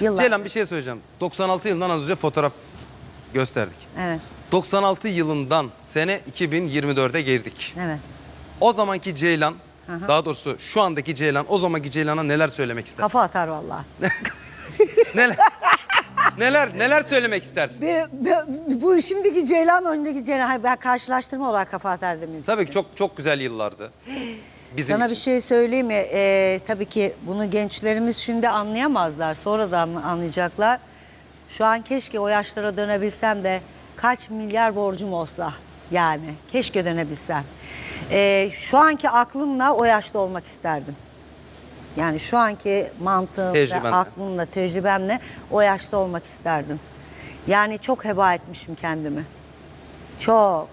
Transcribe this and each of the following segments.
Yıllar. Ceylan bir şey söyleyeceğim. 96 yılından az önce fotoğraf gösterdik. Evet, 96 yılından sene 2024'e girdik. evet. O zamanki Ceylan, daha doğrusu şu andaki Ceylan, o zamanki Ceylan'a neler söylemek ister? Kafa atar vallahi. neler? neler neler söylemek istersin? Be- be- bu şimdiki Ceylan, önceki Ceylan. Ben karşılaştırma olarak kafa atar demin. Tabii ki çok çok güzel yıllardı. Bizim Sana için. bir şey söyleyeyim mi? Ee, tabii ki bunu gençlerimiz şimdi anlayamazlar. Sonradan anlayacaklar. Şu an keşke o yaşlara dönebilsem de kaç milyar borcum olsa yani. Keşke dönebilsem. Ee, şu anki aklımla o yaşta olmak isterdim. Yani şu anki mantığım ve Tecrübenle. aklımla, tecrübemle o yaşta olmak isterdim. Yani çok heba etmişim kendimi. Çok.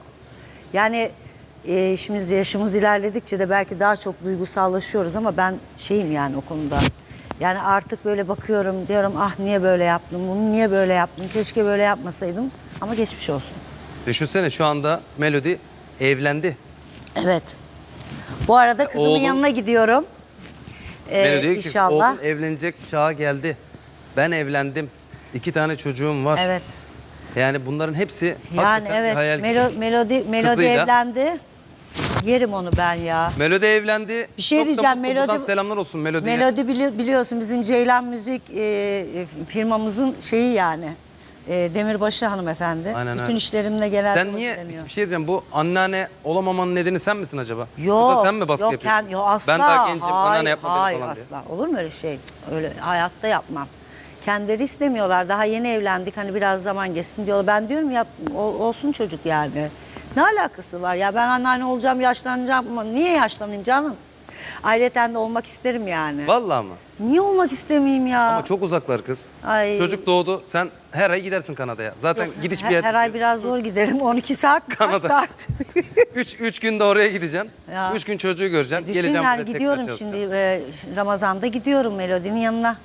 Yani e, şimdi yaşımız ilerledikçe de belki daha çok duygusallaşıyoruz ama ben şeyim yani o konuda. Yani artık böyle bakıyorum diyorum ah niye böyle yaptım, bunu niye böyle yaptım, keşke böyle yapmasaydım ama geçmiş olsun. Düşünsene şu anda Melody evlendi. Evet. Bu arada kızımın Oğlum- yanına gidiyorum. Ee, Melody inşallah. oğlum evlenecek çağa geldi. Ben evlendim. İki tane çocuğum var. Evet. Yani bunların hepsi Yani hakikaten bir evet. hayal. Melo- melodi melodi Kızıyla. evlendi. Yerim onu ben ya. Melody evlendi. Bir şey Çok da diyeceğim, mutlu. Buradan Melody- selamlar olsun Melody'ye. Melodi bili- biliyorsun bizim Ceylan Müzik e, firmamızın şeyi yani. E, Demirbaşı hanımefendi. Aynen Bütün öyle. işlerimle genelde Sen niye bir şey diyeceğim bu anneanne olamamanın nedeni sen misin acaba? Yok. Yoksa sen mi baskı yok, yapıyorsun? kend- yok asla. Ben daha gencim hayır, anneanne yapma beni hayır, falan diye. asla. Olur mu öyle şey? Öyle hayatta yapmam. Kendileri istemiyorlar. Daha yeni evlendik. Hani biraz zaman geçsin diyorlar. Ben diyorum ya o- olsun çocuk yani. Ne alakası var ya ben anneanne olacağım yaşlanacağım ama niye yaşlanayım canım? Ayrıca de olmak isterim yani. Vallahi mı? Niye olmak istemeyeyim ya? Ama çok uzaklar kız. Ay. Çocuk doğdu. Sen her ay gidersin Kanada'ya. Zaten Yok, gidiş her, bir yer. her ay biraz zor giderim. 12 saat, Kanada. saat? 3 3 günde oraya gideceksin. Ya. 3 gün çocuğu göreceksin. Düşün Geleceğim yani gidiyorum şimdi e, Ramazan'da gidiyorum Melodi'nin yanına.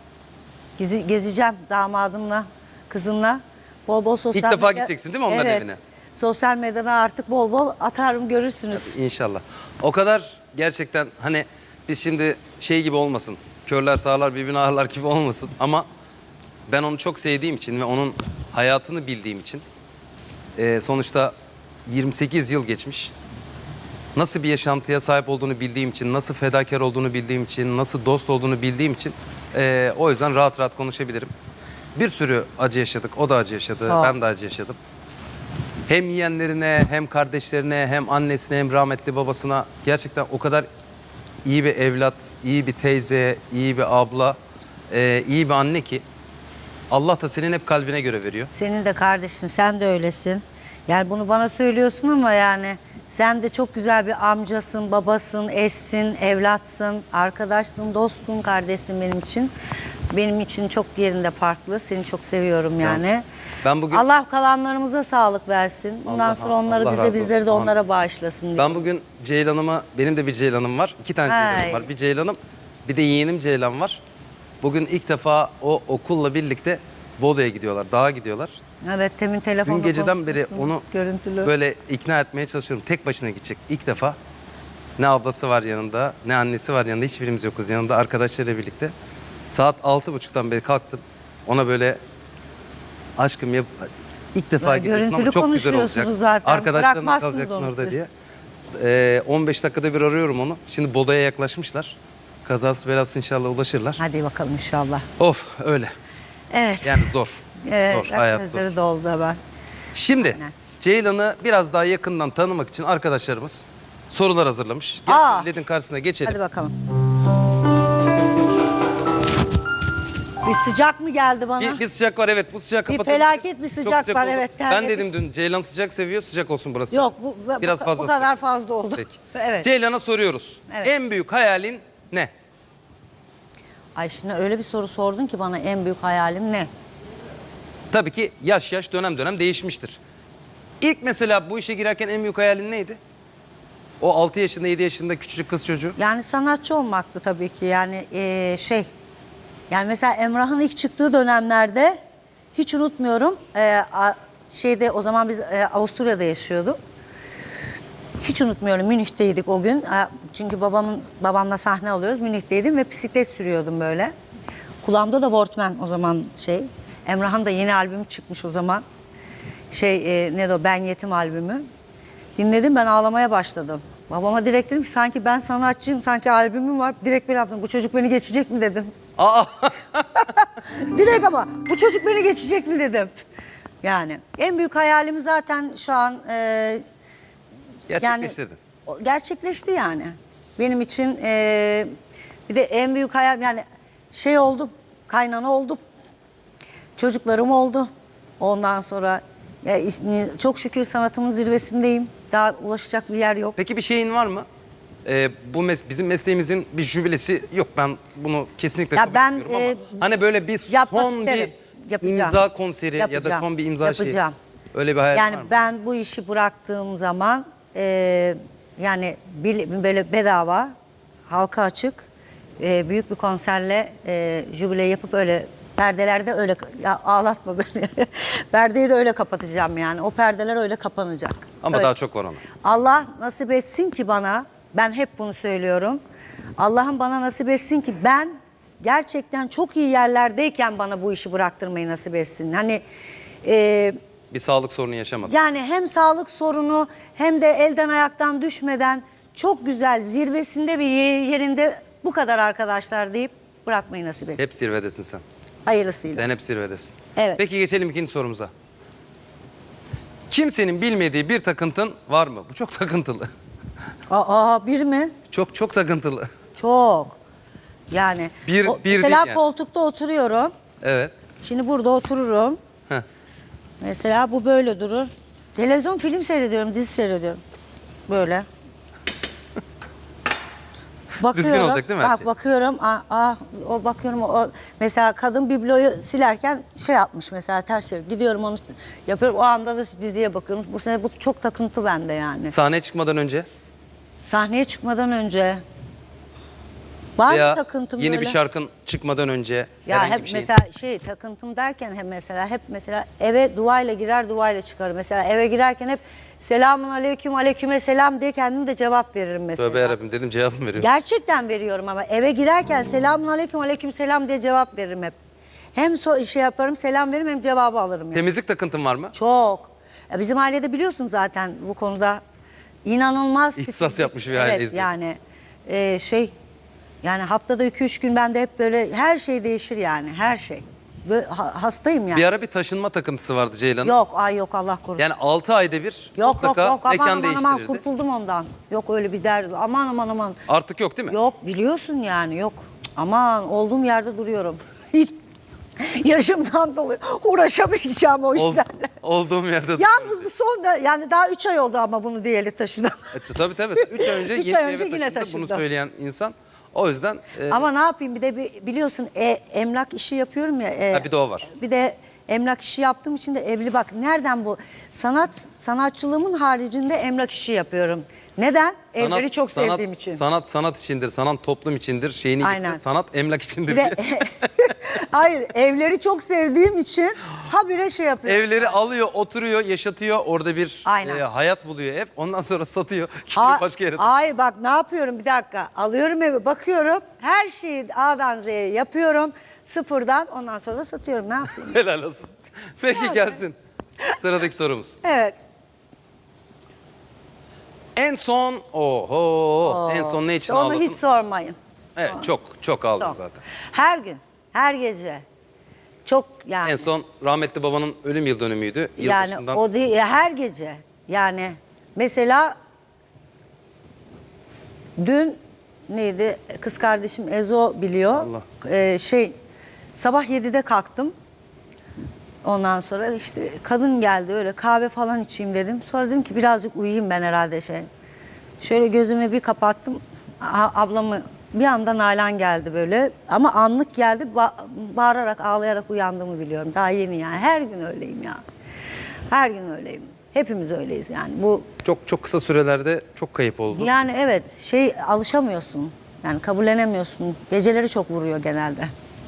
Gezi, gezeceğim damadımla, kızımla. Bol bol sosyal İlk defa gideceksin değil mi onların evet. evine? Sosyal medyada artık bol bol atarım görürsünüz. İnşallah. O kadar gerçekten hani biz şimdi şey gibi olmasın. Körler sağlar birbirini ağırlar gibi olmasın. Ama ben onu çok sevdiğim için ve onun hayatını bildiğim için e, sonuçta 28 yıl geçmiş. Nasıl bir yaşantıya sahip olduğunu bildiğim için, nasıl fedakar olduğunu bildiğim için, nasıl dost olduğunu bildiğim için e, o yüzden rahat rahat konuşabilirim. Bir sürü acı yaşadık. O da acı yaşadı. Çok. Ben de acı yaşadım. Hem yeğenlerine, hem kardeşlerine, hem annesine, hem rahmetli babasına gerçekten o kadar iyi bir evlat, iyi bir teyze, iyi bir abla, e, iyi bir anne ki Allah da senin hep kalbine göre veriyor. Senin de kardeşin, sen de öylesin. Yani bunu bana söylüyorsun ama yani sen de çok güzel bir amcasın, babasın, eşsin, evlatsın, arkadaşsın, dostsun, kardeşsin benim için. Benim için çok yerinde farklı. Seni çok seviyorum yani. Ben bugün- Allah kalanlarımıza sağlık versin. Bundan Allah- sonra onları Allah biz de razı bizleri de olsun. onlara bağışlasın diye. Ben bugün Ceylan'ıma, benim de bir Ceylan'ım var. İki tane Hay. Ceylan'ım var. Bir Ceylan'ım, bir de yeğenim Ceylan var. Bugün ilk defa o okulla birlikte Bolu'ya gidiyorlar, dağa gidiyorlar. Evet, temin telefonda Dün geceden beri konuşmuştum, onu görüntülü. böyle ikna etmeye çalışıyorum. Tek başına gidecek ilk defa. Ne ablası var yanında, ne annesi var yanında. Hiçbirimiz yokuz yanında arkadaşlarıyla birlikte. Saat altı buçuktan beri kalktım. Ona böyle aşkım yap ilk defa Böyle gidiyorsun ama görüntülü çok güzel olacak. konuşuyorsunuz zaten. Arkadaşlarınla Bırakmazsınız kalacaksın onu orada siz. diye. Ee, 15 dakikada bir arıyorum onu. Şimdi Boda'ya yaklaşmışlar. Kazası belası inşallah ulaşırlar. Hadi bakalım inşallah. Of öyle. Evet. Yani zor. evet, zor. Hayat zor. gözleri doldu hemen. Şimdi Aynen. Ceylan'ı biraz daha yakından tanımak için arkadaşlarımız sorular hazırlamış. Gel Aa. LED'in karşısına geçelim. Hadi bakalım. Bir sıcak mı geldi bana? Bir, bir sıcak var evet bu sıcak Bir kapatabiliriz. felaket bir sıcak var, oldu. evet, Ben terledim. dedim dün Ceylan sıcak seviyor sıcak olsun burası. Yok bu bu- Biraz bu, fazla bu kadar fazla oldu. Peki. evet. Ceylan'a soruyoruz. Evet. En büyük hayalin ne? Ay şimdi öyle bir soru sordun ki bana en büyük hayalim ne? Tabii ki yaş yaş dönem dönem değişmiştir. İlk mesela bu işe girerken en büyük hayalin neydi? O 6 yaşında 7 yaşında küçücük kız çocuğu. Yani sanatçı olmaktı tabii ki yani eee, şey. Yani mesela Emrah'ın ilk çıktığı dönemlerde hiç unutmuyorum. eee, a- şeyde o zaman biz eee, Avusturya'da yaşıyorduk. Hiç unutmuyorum Münih'teydik o gün. A, Çünkü babamın babamla sahne alıyoruz. Münih'teydim ve bisiklet sürüyordum böyle. Kulağımda da Wortman o zaman şey. Emrah'ın da yeni albümü çıkmış o zaman. Şey e, ne de o Ben Yetim albümü. Dinledim ben ağlamaya başladım. Babama direkt dedim ki sanki ben sanatçıyım, sanki albümüm var. Direkt bir yaptım. Bu çocuk beni geçecek mi dedim. Aa Direkt ama bu çocuk beni geçecek mi dedim. Yani en büyük hayalim zaten şu an e, gerçekleştirdin. o gerçekleşti yani. Benim için e, bir de en büyük hayal yani şey oldum, kaynana oldum. Çocuklarım oldu. Ondan sonra is- çok şükür sanatımın zirvesindeyim. Daha ulaşacak bir yer yok. Peki bir şeyin var mı? Ee, bu mes- bizim mesleğimizin bir jübilesi yok. Ben bunu kesinlikle Ya kabul ben, etmiyorum ama e, hani böyle bir yapmak son isterim. bir Yapacağım. imza konseri ya da Yapacağım. son bir imza şeyi. Yapacağım. Öyle bir hayal Yani var mı? ben bu işi bıraktığım zaman e, yani bil- böyle bedava halka açık e, büyük bir konserle e, jübile yapıp öyle perdelerde öyle ya ağlatma beni. Perdeyi de öyle kapatacağım yani. O perdeler öyle kapanacak. Ama Öyle. daha çok var ona. Allah nasip etsin ki bana, ben hep bunu söylüyorum. Allah'ım bana nasip etsin ki ben gerçekten çok iyi yerlerdeyken bana bu işi bıraktırmayı nasip etsin. Hani e, Bir sağlık sorunu yaşamadım. yani hem sağlık sorunu hem de elden ayaktan düşmeden çok güzel zirvesinde bir yerinde bu kadar arkadaşlar deyip bırakmayı nasip etsin. Hep zirvedesin sen. Hayırlısıyla. Sen hep zirvedesin. Evet. Peki geçelim ikinci sorumuza. Kimsenin bilmediği bir takıntın var mı? Bu çok takıntılı. Aa bir mi? Çok çok takıntılı. Çok. Yani Bir- bir değil mesela yani. koltukta oturuyorum. Evet. Şimdi burada otururum. Heh. Mesela bu böyle durur. Televizyon film seyrediyorum, dizi seyrediyorum. Böyle. Bakıyorum. olacak değil mi her Bak şey? bakıyorum. Aa, aa, o bakıyorum o mesela kadın bibloyu silerken şey yapmış mesela ters çevir. Gidiyorum onu yapıyorum. O anda da diziye bakıyorum. Bu sene bu çok takıntı bende yani. Sahneye çıkmadan önce Sahneye çıkmadan önce var mı takıntım yeni böyle? bir şarkın çıkmadan önce Ya herhangi hep bir şey. mesela şey takıntım derken hep mesela hep mesela eve duayla girer duayla çıkar. Mesela eve girerken hep selamun aleyküm aleyküme selam diye kendim de cevap veririm mesela. Tövbe yarabbim dedim cevap mı veriyorum? Gerçekten veriyorum ama eve girerken selamun aleyküm aleyküm selam diye cevap veririm hep. Hem so şey yaparım selam veririm hem cevabı alırım. Yani. Temizlik takıntın var mı? Çok. Ya bizim ailede biliyorsun zaten bu konuda inanılmaz İhtisas yapmış bir evet, aileyiz diyor. yani e, şey yani haftada 2-3 gün bende hep böyle her şey değişir yani her şey. Böyle, ha- hastayım yani. Bir ara bir taşınma takıntısı vardı Ceylan'ın. Yok ay yok Allah korusun. Yani 6 ayda bir yok yok mutlaka yok aman mekan aman aman değiştirirdi. kurtuldum ondan. Yok öyle bir derdi. Aman aman aman. Artık yok değil mi? Yok biliyorsun yani yok. Aman olduğum yerde duruyorum. Yaşımdan dolayı uğraşamayacağım o Ol- işlerle. olduğum yerde. Yalnız bu son da yani daha 3 ay oldu ama bunu diyeli taşıdım. E, tabii tabii. 3 ay önce Üç yeni ay eve önce yine taşındı. Bunu söyleyen insan. O yüzden e, ama ne yapayım bir de bir, biliyorsun e, emlak işi yapıyorum ya. e, Ha, bir de o var. Bir de emlak işi yaptığım için de evli bak nereden bu? Sanat sanatçılığımın haricinde emlak işi yapıyorum. Neden? sanat- Evleri çok sanat- sevdiğim için. Sanat sanat içindir, sanat toplum içindir. Şeyini Aynen. getir, sanat emlak içindir. Diye. hayır evleri çok sevdiğim için habire şey yapıyorum. Evleri alıyor, oturuyor, yaşatıyor. Orada bir Aynen. e, hayat buluyor ev. Ondan sonra satıyor. Ha- başka yere. Hayır bak ne yapıyorum bir dakika. Alıyorum evi bakıyorum. Her şeyi A'dan Z'ye yapıyorum. Sıfırdan ondan sonra da satıyorum. Ne yapayım? Helal olsun. Peki gelsin. Sıradaki sorumuz. evet. En son oho en son ne için Onu ağladın? hiç sormayın. Evet çok çok ağladım Çok. zaten. Her gün, her gece. Çok yani. En son rahmetli babanın ölüm yıl dönümüydü. yani Yılbaşından. o değil her gece. Yani mesela dün neydi kız kardeşim Ezo biliyor. Allah. Ee, şey sabah 7'de kalktım. Ondan sonra işte kadın geldi öyle kahve falan içeyim dedim. Sonra dedim ki birazcık uyuyayım ben herhalde şey. Şöyle gözümü bir kapattım. A- ablamı bir anda Nalan geldi böyle. Ama anlık geldi. Ba- bağırarak ağlayarak uyandığımı biliyorum. Daha yeni yani. Her gün öyleyim ya. Her gün öyleyim. Hepimiz öyleyiz yani. Bu Çok çok kısa sürelerde çok kayıp oldu. yani evet şey alışamıyorsun. Yani kabullenemiyorsun. Geceleri çok vuruyor genelde.